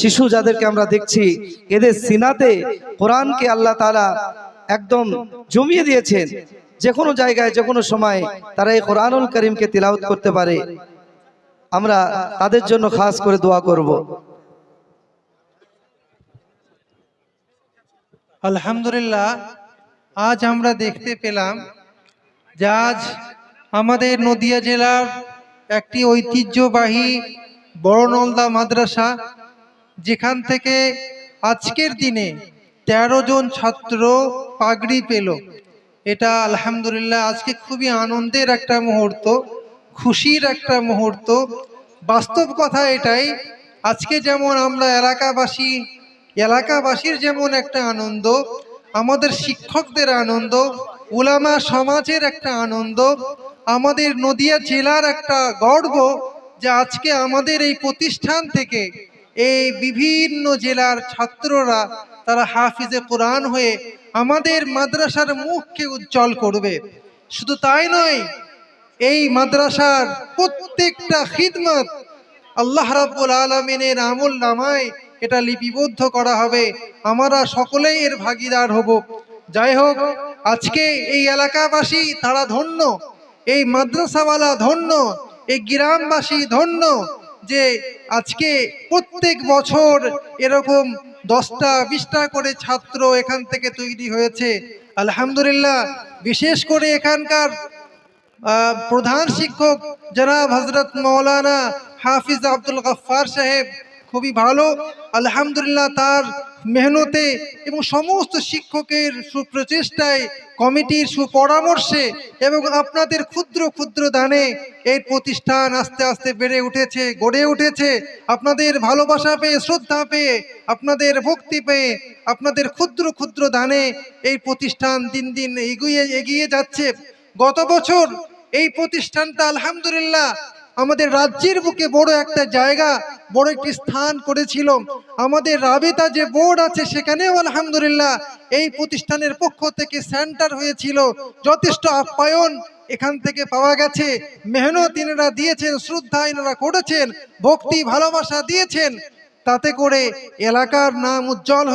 শিশু যাদেরকে আমরা দেখছি, এদের সিনাতে কোরআনকে আল্লাহ তাআলা একদম জমিয়ে দিয়েছেন। যে কোনো জায়গায়, যে কোনো সময় তারা এই কোরআনুল করিমকে তিলাওয়াত করতে পারে। আমরা তাদের জন্য খাস করে দোয়া করব। আলহামদুলিল্লাহ, আজ আমরা দেখতে পেলাম যে আজ আমাদের নদিয়া জেলার একটি ঐতিহ্যবাহী বড়নলদা মাদ্রাসা যেখান থেকে আজকের দিনে ১৩ জন ছাত্র পাগড়ি পেল। এটা আলহামদুলিল্লাহ আজকে খুবই আনন্দের একটা মুহূর্ত, খুশির একটা মুহূর্ত। বাস্তব কথা এটাই, আজকে যেমন আমরা এলাকাবাসী, এলাকাবাসীর যেমন একটা আনন্দ, আমাদের শিক্ষকদের আনন্দ, উলামা সমাজের একটা আনন্দ, আমাদের নদিয়া জেলার একটা গর্ব যে আজকে আমাদের এই প্রতিষ্ঠান থেকে এই বিভিন্ন জেলার ছাত্ররা তারা হাফিজে কোরআন হয়ে আমাদের মাদ্রাসার মুখকে উজ্জ্বল করবে। শুধু তাই নয়, এই মাদ্রাসার প্রত্যেকটা খিদমত আল্লাহ রাব্বুল আলমিনের আমল নামায় এটা লিপিবদ্ধ করা হবে। আমরা সকলেই এর ভাগিদার হব। যাই হোক, আজকে এই এলাকাবাসী তারা ধন্য, এই মাদ্রাসাওয়ালা ধন্য, এই গ্রামবাসী ধন্য যে আজকে প্রত্যেক বছর এরকম দশটা, বিশটা করে ছাত্র এখান থেকে তৈরি হয়েছে। আলহামদুলিল্লাহ, বিশেষ করে এখানকার প্রধান শিক্ষক জনাব হজরত মৌলানা হাফিজ আব্দুল গফার সাহেব খুবই ভালো। আলহামদুলিল্লাহ তার মেহনতে এবং সমস্ত শিক্ষকের সুপ্রচেষ্টায় কমিটির সুপরামর্শে এবং আপনাদের ক্ষুদ্র ক্ষুদ্র দানে এই প্রতিষ্ঠান আস্তে আস্তে বেড়ে উঠেছে, গড়ে উঠেছে। আপনাদের ভালোবাসা পেয়ে, শ্রদ্ধা পেয়ে, আপনাদের ভক্তি পেয়ে, আপনাদের ক্ষুদ্র ক্ষুদ্র দানে এই প্রতিষ্ঠান দিন দিন এগিয়ে এগিয়ে যাচ্ছে। গত বছর এই প্রতিষ্ঠানটা আলহামদুলিল্লাহ আমাদের রাজ্যের বুকে বড় একটা জায়গা, বড় একটি স্থান করেছিল। আমাদের রাবেতা যে বোর্ড আছে সেখানেও আলহামদুলিল্লাহ এই প্রতিষ্ঠানের পক্ষ থেকে সেন্টার হয়েছিল। যথেষ্ট আপ্যায়ন এখান থেকে পাওয়া গেছে। মেহনত এনারা দিয়েছেন, শ্রদ্ধা এনারা করেছেন, ভক্তি, ভালোবাসা দিয়েছেন। তাতে করে এলাকার নাম উজ্জ্বল